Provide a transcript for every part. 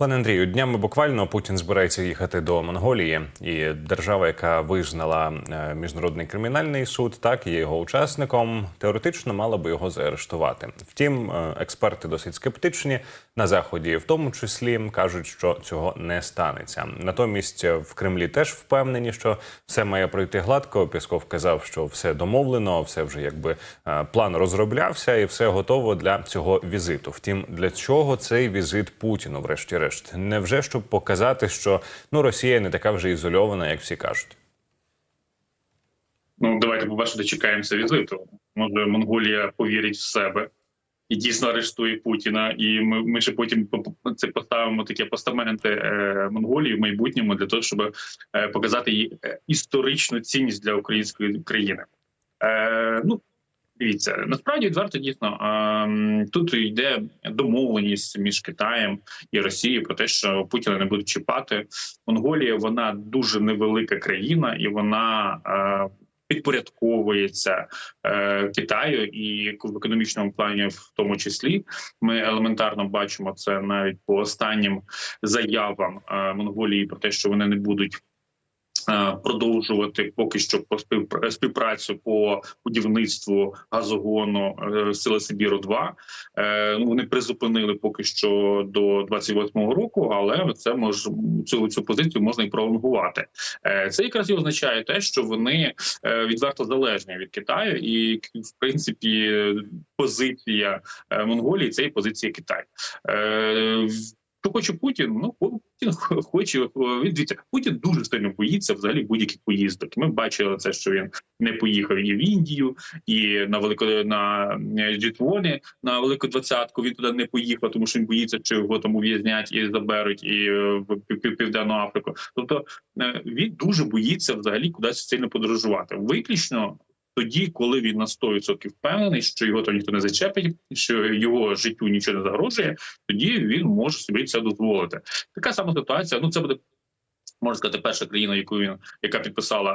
Пане Андрію, днями буквально Путін збирається їхати до Монголії, і держава, яка визнала е, міжнародний кримінальний суд, так є його учасником, теоретично мала би його заарештувати. Втім, е, експерти досить скептичні на заході, в тому числі кажуть, що цього не станеться. Натомість е, в Кремлі теж впевнені, що все має пройти гладко. Пісков казав, що все домовлено, все вже якби план розроблявся, і все готово для цього візиту. Втім, для чого цей візит Путіну, врешті-решт? Невже щоб показати, що ну Росія не така вже ізольована, як всі кажуть? Ну, давайте по-перше, дочекаємося візиту. Може, Монголія повірить в себе і дійсно арештує Путіна. І ми, ми ще потім це поставимо такі постаменти е, Монголії в майбутньому для того, щоб е, показати її е, історичну цінність для української країни. Е, ну, дивіться, насправді відверто дійсно тут йде домовленість між Китаєм і Росією про те, що Путіна не будуть чіпати. Монголія вона дуже невелика країна, і вона підпорядковується е, Китаю і в економічному плані, в тому числі, ми елементарно бачимо це навіть по останнім заявам е, Монголії про те, що вони не будуть. Е, Продовжувати поки що по співпрацю по будівництву газогону е, Сила Сибіру 2 Е, ну, Вони призупинили поки що до 28-го року, але це може цю, цю позицію можна і пролонгувати. Це якраз і означає те, що вони відверто залежні від Китаю, і в принципі позиція Монголії це і позиція Китаю. Е, Що хоче Путін? Ну Путін хоче він дивіться, Путін дуже сильно боїться взагалі будь-яких поїздок. Ми бачили це, що він не поїхав і в Індію, і на велико на Джітвоні, на велику двадцятку. Він туди не поїхав, тому що він боїться, що його там ув'язнять і заберуть і е, в Пів- Пів- південну Африку. Тобто е, він дуже боїться взагалі кудись сильно подорожувати. Виключно тоді, коли він на 100% впевнений, що його там ніхто не зачепить, що його життю нічого не загрожує, тоді він може собі це дозволити. Така сама ситуація. Ну це буде. Можна сказати, перша країна, яку він яка підписала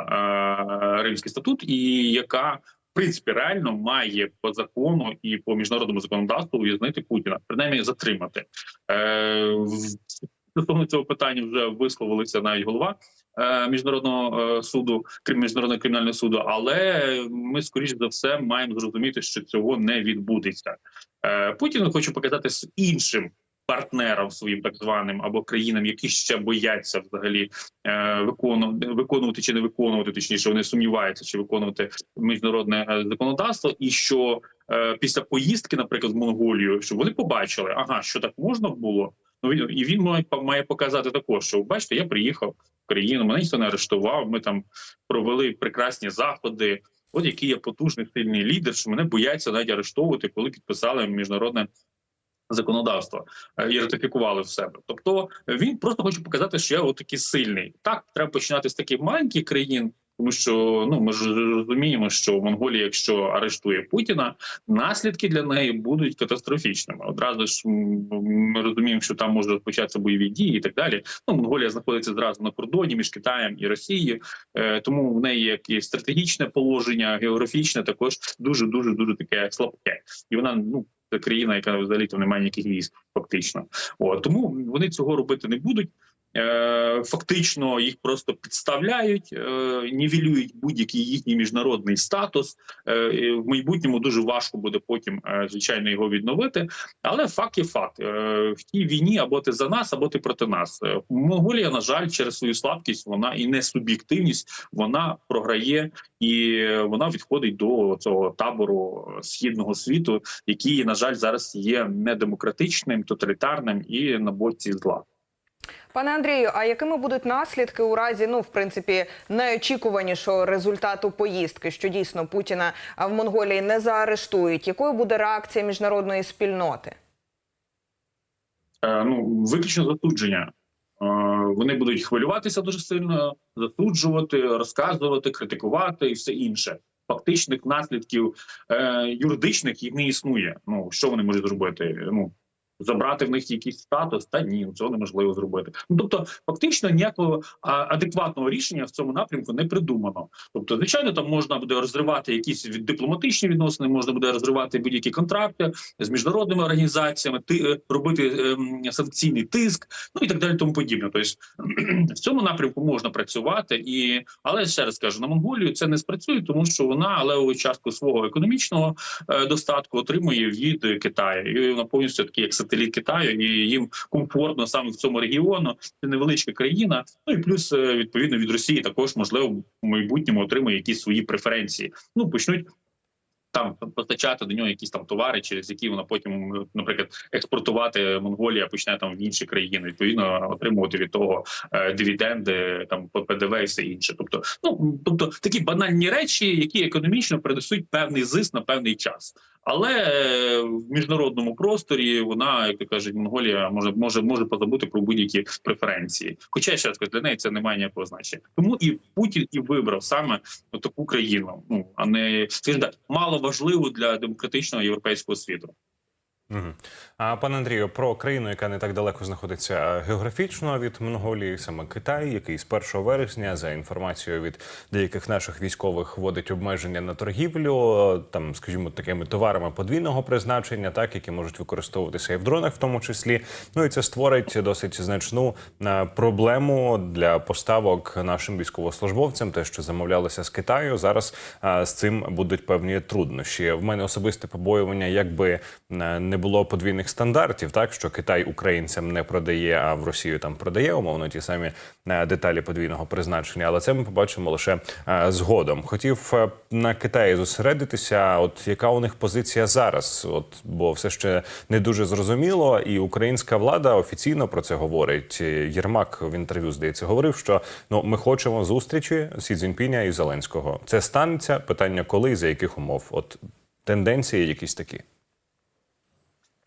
е, Римський статут, і яка в принципі реально має по закону і по міжнародному законодавству ув'язнити Путіна, принаймні затримати. Е, Стосовно цього питання вже висловилися навіть голова міжнародного е, суду, крім міжнародного кримінального суду. Але ми скоріш за все маємо зрозуміти, що цього не відбудеться. Е, Путін хоче показати з іншим. Партнерам своїм так званим або країнам, які ще бояться взагалі е, виконувати, виконувати чи не виконувати, точніше вони сумніваються, чи виконувати міжнародне е, законодавство, і що е, після поїздки, наприклад, в Монголію, щоб вони побачили, ага, що так можна було. Ну і він має показати також, що бачите, я приїхав в країну, мене ніхто не арештував. Ми там провели прекрасні заходи. От який я потужний сильний лідер, що мене бояться навіть арештовувати, коли підписали міжнародне законодавство е, і ратифікували в себе. Тобто він просто хоче показати, що я от сильний. Так треба починати з таких маленьких країн. Тому що ну ми ж розуміємо, що Монголія, якщо арештує Путіна, наслідки для неї будуть катастрофічними. Одразу ж ми розуміємо, що там можуть розпочатися бойові дії і так далі. Ну Монголія знаходиться зразу на кордоні між Китаєм і Росією, е, тому в неї як і стратегічне положення, географічне також дуже дуже дуже таке слабке, і вона ну. Це країна, яка взагалі то не має ніяких військ, фактично. О, тому вони цього робити не будуть. Е, Фактично їх просто підставляють, е, нівелюють будь-який їхній міжнародний статус. Е, В майбутньому дуже важко буде потім, звичайно, його відновити. Але факт є факт: в тій війні або ти за нас, або ти проти нас. Монголія, на жаль, через свою слабкість, вона і не суб'єктивність, вона програє і вона відходить до цього табору східного світу, який, на жаль, зараз є недемократичним, тоталітарним і на боці зла. Пане Андрію, а якими будуть наслідки у разі, ну в принципі, найочікуванішого результату поїздки, що дійсно Путіна в Монголії не заарештують? Якою буде реакція міжнародної спільноти? Е, ну виключно засудження. Е, Вони будуть хвилюватися дуже сильно, засуджувати, розказувати, критикувати і все інше. Фактичних наслідків е, юридичних їх не існує. Ну що вони можуть зробити? Ну Забрати в них якийсь статус, та ні, цього неможливо зробити. Ну тобто, фактично ніякого адекватного рішення в цьому напрямку не придумано. Тобто, звичайно, там можна буде розривати якісь дипломатичні відносини, можна буде розривати будь-які контракти з міжнародними організаціями, ти е, робити ем, санкційний тиск, ну і так далі, тому подібне. Тобто в цьому напрямку можна працювати, і але ще раз кажу, на Монголію це не спрацює, тому що вона левову частку свого економічного е, достатку отримує від Китаю, і вона повністю такий як сателіт Китаю, і їм комфортно саме в цьому регіону. Це невеличка країна. Ну і плюс е, відповідно від Росії також можливо в майбутньому отримує якісь свої преференції. Ну почнуть. Там постачати до нього якісь там товари, через які вона потім, е, наприклад, експортувати Монголія почне там в інші країни, відповідно отримувати від того е, дивіденди, там ПДВ і все інше. Тобто, ну тобто такі банальні речі, які економічно принесуть певний зиск на певний час. Але е, в міжнародному просторі вона, як кажуть, Монголія може може може позабути про будь-які преференції. Хоча ще раз кажу, для неї це не має ніякого значення. Тому і Путін і вибрав саме таку країну. Ну а не скажімо так, мало важливу для демократичного європейського світу. А пане Андрію, про країну, яка не так далеко знаходиться географічно від Монголії, саме Китай, який з 1 вересня, за інформацією від деяких наших військових, вводить обмеження на торгівлю, там, скажімо, такими товарами подвійного призначення, так які можуть використовуватися і в дронах, в тому числі. Ну і це створить досить значну проблему для поставок нашим військовослужбовцям. Те, що замовлялося з Китаю, зараз з цим будуть певні труднощі. В мене особисте побоювання, якби е, не було подвійних стандартів, так що Китай українцям не продає, а в Росію там продає умовно ті самі е, деталі подвійного призначення. Але це ми побачимо лише е, згодом. Хотів е, на Китаї зосередитися. От яка у них позиція зараз? От бо все ще не дуже зрозуміло, і українська влада офіційно про це говорить. Єрмак в інтерв'ю здається говорив, що ну ми хочемо зустрічі Сі Цзіньпіня і Зеленського. Це станеться питання, коли і за яких умов? От тенденції якісь такі.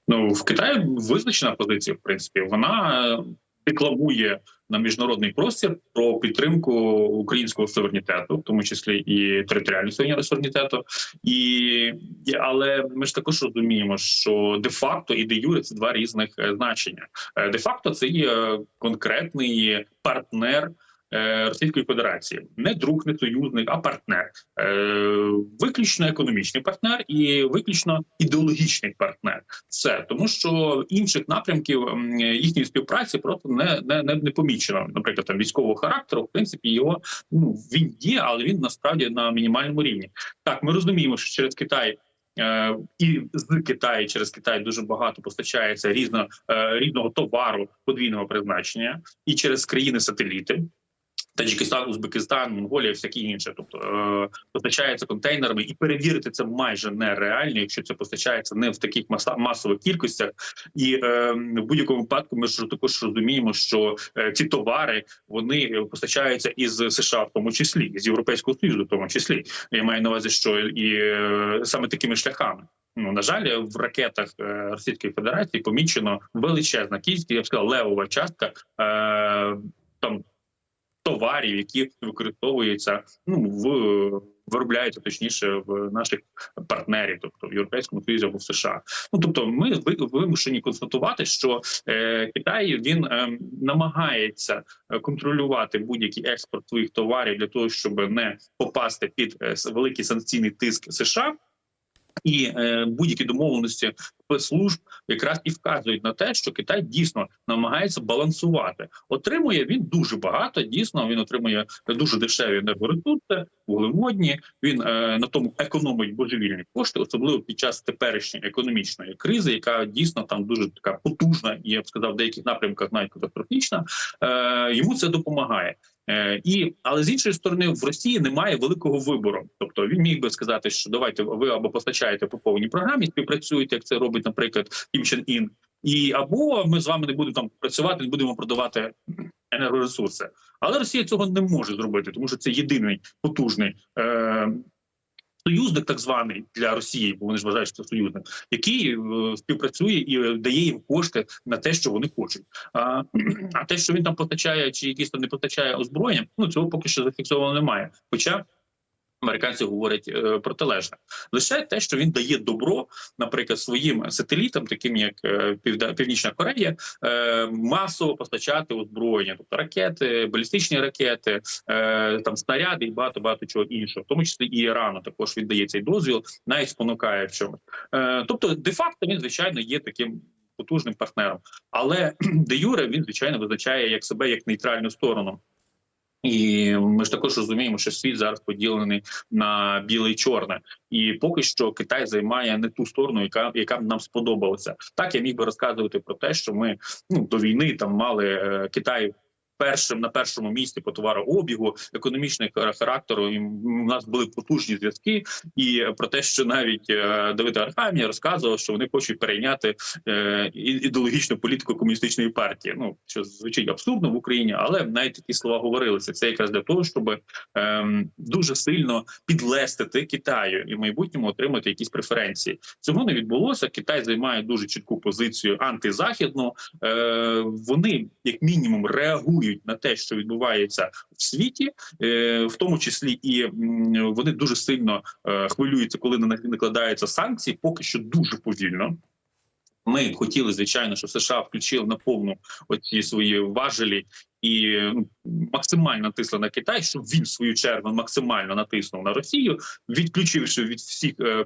Ну в Китаї визначена позиція, в принципі, вона е, декламує на міжнародний простір про підтримку українського суверенітету, в тому числі і територіального суверенітету. І але ми ж також розуміємо, що де-факто і де юре це два різних е, значення. Е, Де-факто це є конкретний партнер. Е, Російської Федерації не друг, не союзник, а партнер, Е, виключно економічний партнер і виключно ідеологічний партнер. Все тому, що інших напрямків їхньої співпраці просто не, не, не, не помічено. Наприклад, там військового характеру, в принципі, його ну він є, але він насправді на мінімальному рівні. Так, ми розуміємо, що через Китай. е, І з Китаю через Китай дуже багато постачається різно різного товару подвійного призначення, і через країни-сателіти. Таджикистан, Узбекистан, Монголія, всякі інше, тобто е, постачається контейнерами, і перевірити це майже нереально, якщо це постачається не в таких масових кількостях. І е, в будь-якому випадку ми ж також розуміємо, що е, ці товари вони постачаються із США, в тому числі з Європейського союзу, в тому числі. Я маю на увазі, що і е, саме такими шляхами. Ну на жаль, в ракетах е, Російської Федерації помічено величезна кількість, я б сказав, левова частка е, там товарів, які використовуються ну в виробляються точніше в наших партнерів, тобто в Європейському Союзі або в США. Ну тобто, ми ви- вимушені констатувати, що е, Китай він е, намагається контролювати будь-який експорт своїх товарів для того, щоб не попасти під е, великий санкційний тиск США. І е, будь-які домовленості спецслужб якраз і вказують на те, що Китай дійсно намагається балансувати. Отримує він дуже багато. Дійсно, він отримує дуже дешеві енергоресурси, вуглеводні. Він е, на тому економить божевільні кошти, особливо під час теперішньої економічної кризи, яка дійсно там дуже така потужна, і я б сказав, в деяких напрямках навіть катастрофічна. Е, йому це допомагає. Е, і але з іншої сторони, в Росії немає великого вибору. Тобто він міг би сказати, що давайте ви або постачаєте по повній програмі, співпрацюєте, як це робить, наприклад, Кім Чен Ін, і або ми з вами не будемо там працювати, не будемо продавати енергоресурси. Але Росія цього не може зробити, тому що це єдиний потужний. Е- Союзник, так званий для Росії, бо вони ж вважають, що це союзник, який е, співпрацює і е, дає їм кошти на те, що вони хочуть. А, а те, що він там постачає, чи якісь там не постачає озброєння, ну цього поки що зафіксовано немає. Хоча Американці говорять е, протилежне лише те, що він дає добро, наприклад, своїм сателітам, таким як е, Північна Корея, е, масово постачати озброєння, тобто ракети, балістичні ракети, там снаряди і багато багато чого іншого, в тому числі і Ірану також віддає цей дозвіл, навіть спонукає в чомусь. Тобто, де факто він звичайно є таким. Потужним партнером, але де юре він звичайно визначає як себе як нейтральну сторону. І ми ж також розуміємо, що світ зараз поділений на біле і чорне, і поки що Китай займає не ту сторону, яка яка нам сподобалася. Так я міг би розказувати про те, що ми ну до війни там мали е, Китай. Першим на першому місці по товарообігу економічного характеру і в нас були потужні зв'язки, і про те, що навіть е, Давид Архамія розказував, що вони хочуть перейняти е, ідеологічну політику комуністичної партії. Ну що звучить абсурдно в Україні, але навіть такі слова говорилися. Це якраз для того, щоб ем, дуже сильно підлестити Китаю і в майбутньому отримати якісь преференції. Цього не відбулося. Китай займає дуже чітку позицію антизахідну. Е, вони як мінімум реагують на те, що відбувається в світі, е, в тому числі і вони дуже сильно е, хвилюються, коли на накладаються санкції. Поки що дуже повільно. Ми хотіли, звичайно, що США включили на повну оці свої важелі і ну, максимально натисли на Китай, щоб він в свою чергу максимально натиснув на Росію, відключивши від всіх е,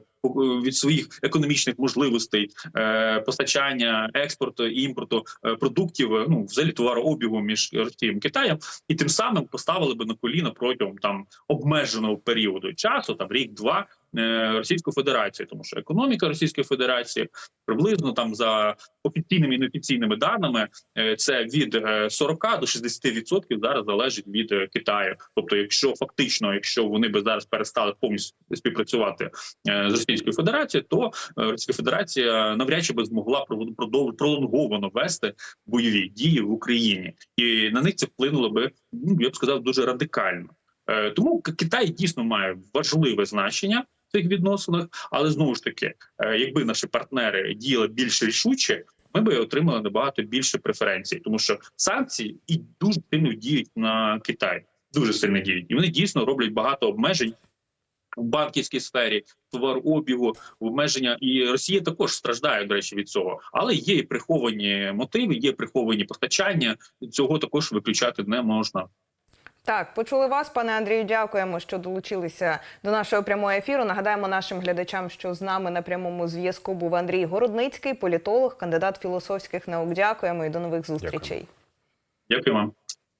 від своїх економічних можливостей е, постачання, експорту і імпорту е, продуктів, е, ну взагалі товарообігу між Росією і Китаєм, і тим самим поставили би на коліна протягом там обмеженого періоду часу, там рік-два. е, Російську Федерацію, тому що економіка Російської Федерації приблизно там за офіційними і неофіційними даними е, це від е, 40 до 60% зараз залежить від е, Китаю. Тобто, якщо фактично, якщо вони би зараз перестали повністю співпрацювати е, з Російською Федерацією, то е, Російська Федерація навряд чи би змогла пролонговано вести бойові дії в Україні, і на них це вплинуло би, ну я б сказав, дуже радикально. Тому Китай дійсно має важливе значення в цих відносинах, але знову ж таки, якби наші партнери діяли більш рішуче, ми би отримали набагато більше преференцій, тому що санкції і дуже сильно діють на Китай, дуже сильно діють, і вони дійсно роблять багато обмежень. В банківській сфері товарообігу, обмеження і Росія також страждає до речі від цього, але є і приховані мотиви, є приховані постачання. Цього також виключати не можна. Так, почули вас, пане Андрію. Дякуємо, що долучилися до нашого прямого ефіру. Нагадаємо нашим глядачам, що з нами на прямому зв'язку був Андрій Городницький, політолог, кандидат філософських наук. Дякуємо і до нових зустрічей. Дякую вам.